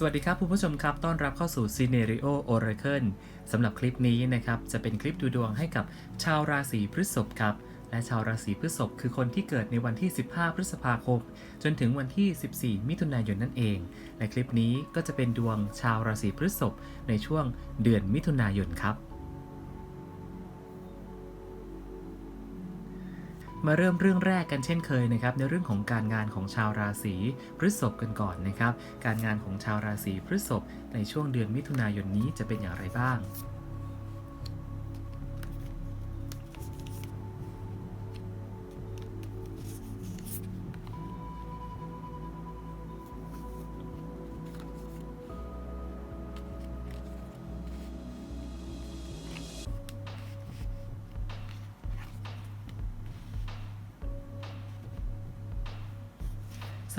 สวัสดีครับคุณผู้ชมครับ ต้อนรับเข้าสู่ Scenario Oracle สำหรับคลิปนี้นะครับ จะเป็นคลิปดูดวงให้กับชาวราศีพฤษภครับ และชาวราศีพฤษภคือคนที่เกิดในวันที่ 15 พฤษภาคม จนถึงวันที่ 14 มิถุนายนนั่นเอง ในคลิปนี้ก็จะเป็นดวงชาวราศีพฤษภในช่วงเดือนมิถุนายนครับ มาเริ่มเรื่องแรกกันเช่นเคยนะครับในเรื่องของการงานของชาวราศีพฤษภกันก่อนนะครับ การงานของชาวราศีพฤษภในช่วงเดือนมิถุนายนนี้จะเป็นอย่างไรบ้าง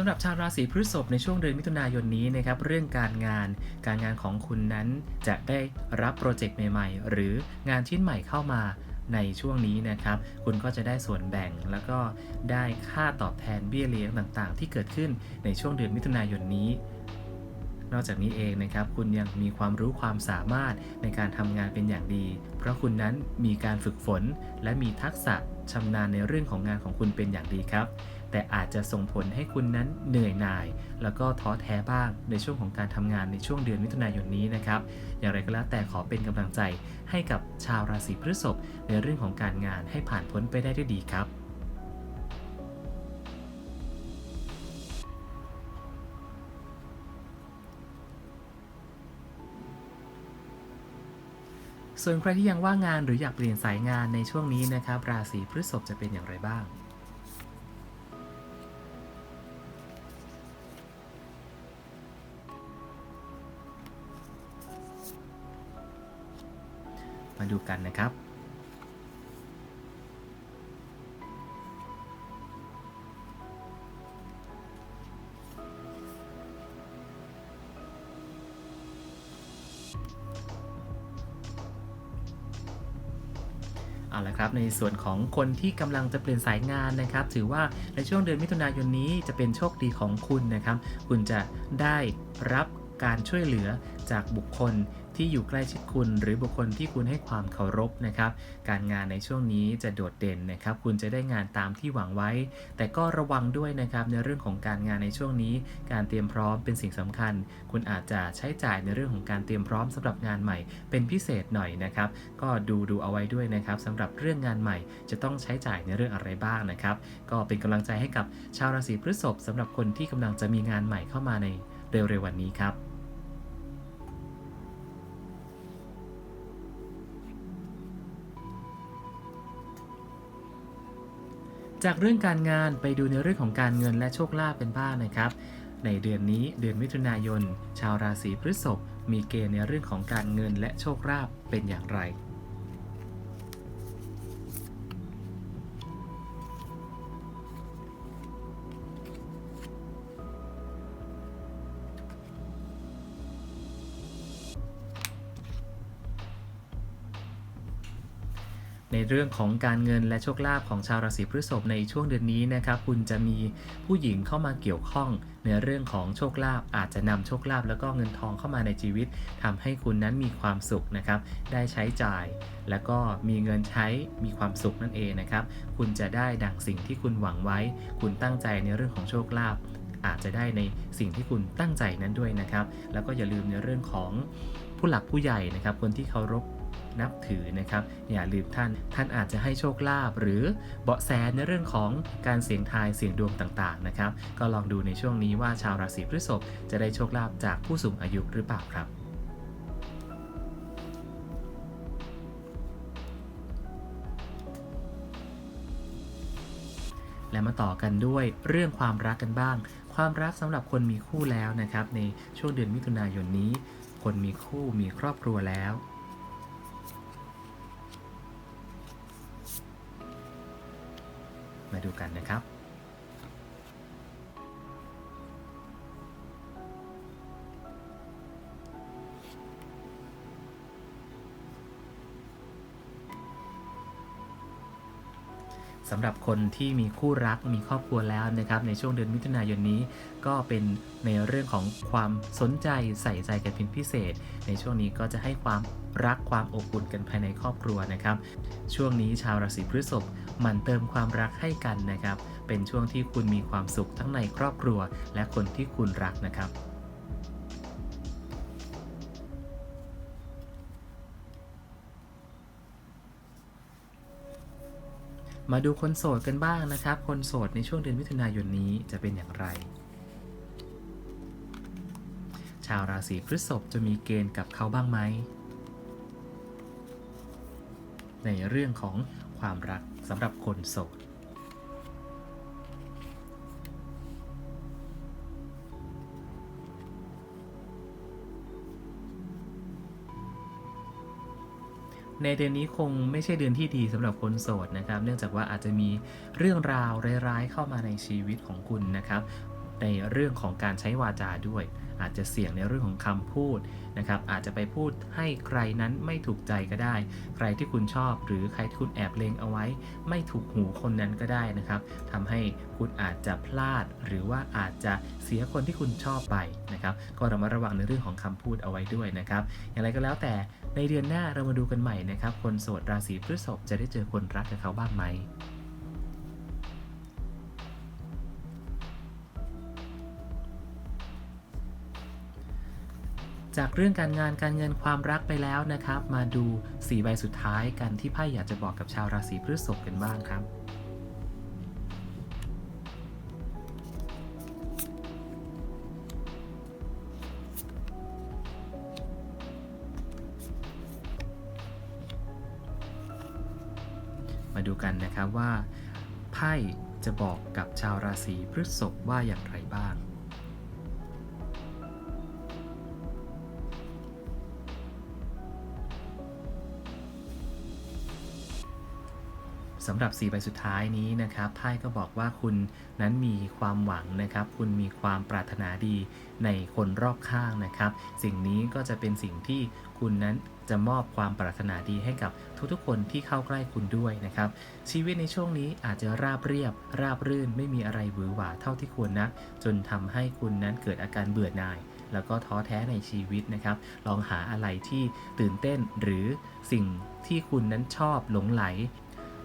ำหรับชาวราศีพฤษภในช่วงเดือนมิถุนายนนี้นะครับเรื่องการงานการงานของคุณนั้นจะได้รับโปรเจกต์ใหม่ๆ หรืองานชิ้นใหม่เข้ามาในช่วงนี้นะครับ คุณก็จะได้ส่วนแบ่งแล้วก็ได้ค่าตอบแทนเบี้ยเลี้ยงต่างๆ ที่เกิดขึ้นในช่วงเดือนมิถุนายนนี้ นอกจากนี้เองนะครับ คุณยังมีความรู้ความสามารถในการทำงานเป็นอย่างดี เพราะคุณนั้นมีการฝึกฝนและมีทักษะ ชำนาญในเรื่องของงานของคุณเป็นอย่างดีครับ แต่อาจจะส่งผลให้คุณนั้นเหนื่อยหน่าย แล้วก็ท้อแท้บ้างในช่วงของการทำงานในช่วงเดือนมิถุนายนนี้นะครับ อย่างไรก็แล้วแต่ขอเป็นกำลังใจให้กับชาวราศีพฤษภในเรื่องของการงานให้ผ่านพ้นไปได้ด้วยดีครับ ส่วนใครที่ยังว่างงานหรืออยากเปลี่ยนสายงานในช่วงนี้นะครับ ราศีพฤษภจะเป็นอย่างไรบ้างมาดูกันนะครับ เอาละครับในส่วนของคนที่กำลังจะเปลี่ยนสายงานนะครับ ถือว่าในช่วงเดือนมิถุนายนนี้จะเป็นโชคดีของคุณนะครับ คุณจะได้รับการช่วยเหลือจากบุคคล ที่อยู่ใกล้ชิดคุณ หรือบุคคลที่คุณให้ความเคารพนะครับ การงานในช่วงนี้จะโดดเด่นนะครับ คุณจะได้งานตามที่หวังไว้ แต่ก็ระวังด้วยนะครับในเรื่องของการงานในช่วงนี้ การเตรียมพร้อมเป็นสิ่งสำคัญ คุณอาจจะใช้จ่ายในเรื่องของการเตรียมพร้อมสำหรับงานใหม่ เป็นพิเศษหน่อยนะครับ ก็ดูดูเอาไว้ด้วยนะครับสำหรับเรื่องงานใหม่ จะต้องใช้จ่ายในเรื่องอะไรบ้างนะครับ ก็เป็นกำลังใจให้กับชาวราศีพฤษภสำหรับคนที่กำลังจะมีงานใหม่เข้ามาในเร็วๆวันนี้ครับ จากเรื่องการงานไปดูในเรื่องของการเงินและโชคลาภเป็นบ้างนะครับ ในเดือนนี้เดือนมิถุนายน ชาวราศีพฤษภมีเกณฑ์ในเรื่องของการเงินและโชคลาภเป็นอย่างไร เรื่องของการเงินและโชคลาภของชาวราศีพฤษภในช่วงเดือนนี้นะครับ คุณจะมีผู้หญิงเข้ามาเกี่ยวข้องในเรื่องของโชคลาภอาจจะนำโชคลาภแล้วก็เงินทองเข้ามาในชีวิตทำให้คุณนั้นมีความสุขนะครับ ได้ใช้จ่าย แล้วก็มีเงินใช้มีความสุขนั่นเองนะครับ คุณจะได้ดั่งสิ่งที่คุณหวังไว้ คุณตั้งใจในเรื่องของโชคลาภอาจจะได้ในสิ่งที่คุณตั้งใจนั้นด้วยนะครับ แล้วก็อย่าลืมในเรื่องของผู้หลักผู้ใหญ่นะครับ คนที่เคารพ นับถือนะครับ อย่าลืมท่านท่านอาจจะให้โชคลาภหรือเบาะแสในเรื่องของการเสี่ยงทายเสี่ยงดวงต่างๆนะครับ ก็ลองดูในช่วงนี้ว่าชาวราศีพฤษภจะได้โชคลาภจากผู้สูงอายุหรือเปล่าครับและมาต่อกันด้วยเรื่องความรักกันบ้าง ความรักสำหรับคนมีคู่แล้วนะครับ ในช่วงเดือนมิถุนายนนี้ คนมีคู่มีครอบครัวแล้ว ดูกันนะครับ สำหรับคนที่มีคู่รักมีครอบครัวแล้วนะครับในช่วงเดือนมิถุนายนนี้ ก็เป็นในเรื่องของความสนใจใส่ใจกันเป็นพิเศษ ในช่วงนี้ก็จะให้ความรักความอบอุ่นกันภายในครอบครัวนะครับ ช่วงนี้ชาวราศีพฤษภมันเติมความรักให้กันนะครับ เป็นช่วงที่คุณมีความสุขทั้งในครอบครัว และคนที่คุณรักนะครับ มาดูคนโสดกันบ้างนะครับ คนโสดในช่วงเดือนมิถุนายนนี้จะเป็นอย่างไร ชาวราศีพฤษภจะมีเกณฑ์กับเขาบ้างไหม ในเรื่องของความรักสำหรับคนโสด ในเดือนนี้คงไม่ใช่เดือนที่ดีสำหรับคนโสดนะครับ เนื่องจากว่าอาจจะมีเรื่องราวร้ายๆเข้ามาในชีวิตของคุณนะครับ ในเรื่องของการใช้วาจาด้วย อาจจะเสี่ยงในเรื่องของคำพูดนะครับอาจจะไปพูดให้ใครนั้นไม่ถูกใจก็ได้ ใครที่คุณชอบหรือใครที่คุณแอบเลงเอาไว้ ไม่ถูกหูคนนั้นก็ได้นะครับทำให้คุณอาจจะพลาด หรือว่าอาจจะเสียคนที่คุณชอบไปนะครับก็ระมัดระวังในเรื่องของคำพูดเอาไว้ด้วยนะครับอย่างไรก็แล้วแต่ในเดือนหน้าเรามาดูกันใหม่นะครับคนโสดราศีพฤษภจะได้เจอคนรักกับเขาบ้างไหม จากเรื่องการงานการเงินความรักไปแล้วนะครับ มาดู4ใบสุดท้ายกันที่ไพ่อยากจะบอกกับชาวราศีพฤษภกันบ้างครับมาดูกันนะครับว่าไพ่จะบอกกับชาวราศีพฤษภว่าอย่างไรบ้าง สำหรับ 4 ใบสุดท้ายนี้นะครับไพ่ก็บอกว่าคุณนั้นมีความหวังนะครับ คุณมีความปรารถนาดีในคนรอบข้างนะครับ สิ่งนี้ก็จะเป็นสิ่งที่คุณนั้นจะมอบความปรารถนาดีให้กับทุกๆ คนที่เข้าใกล้คุณด้วยนะครับ ชีวิตในช่วงนี้อาจจะราบเรียบ ราบรื่นไม่มีอะไรหวือหวาเท่าที่ควรนัก จนทำให้คุณนั้นเกิดอาการเบื่อหน่าย แล้วก็ท้อแท้ในชีวิตนะครับ ลองหาอะไรที่ตื่นเต้นหรือสิ่งที่คุณนั้นชอบหลงไหล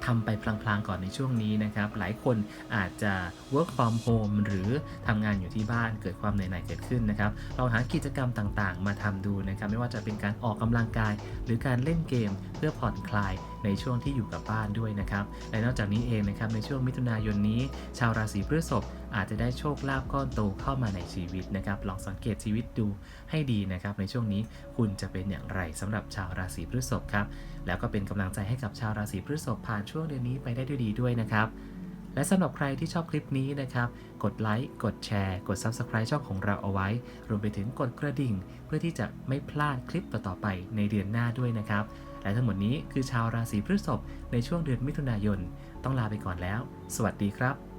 ทำไปพลางๆก่อนในช่วงนี้นะครับ หลายคนอาจจะ work from home หรือทำงานอยู่ที่บ้านเกิดความเหนื่อยหน่ายเกิดขึ้นนะครับเราหากิจกรรมต่างๆ มาทำดูนะครับ ไม่ว่าจะเป็นการออกกำลังกาย หรือการเล่นเกมเพื่อผ่อนคลาย ในช่วงที่อยู่กับบ้านด้วยนะครับและนอกจากนี้เองนะครับในช่วงมิถุนายนนี้ ชาวราศีพฤษภอาจจะได้โชคลาภก้อนโตเข้ามาในชีวิตนะครับลองสังเกตชีวิตดูให้ดีนะครับในช่วงนี้คุณจะเป็นอย่างไรสำหรับชาวราศีพฤษภครับแล้วก็เป็นกำลังใจให้กับชาวราศีพฤษภผ่านช่วงเดือนนี้ไปได้ด้วยดีด้วยนะครับ และสำหรับใครที่ชอบคลิปนี้นะครับ กดไลค์ กดแชร์ กด Subscribe ช่องของเราเอาไว้ รวมไปถึงกดกระดิ่ง เพื่อที่จะไม่พลาดคลิปต่อๆไปในเดือนหน้าด้วยนะครับ และทั้งหมดนี้คือชาวราศีพฤษภในช่วงเดือนมิถุนายน ต้องลาไปก่อนแล้ว สวัสดีครับ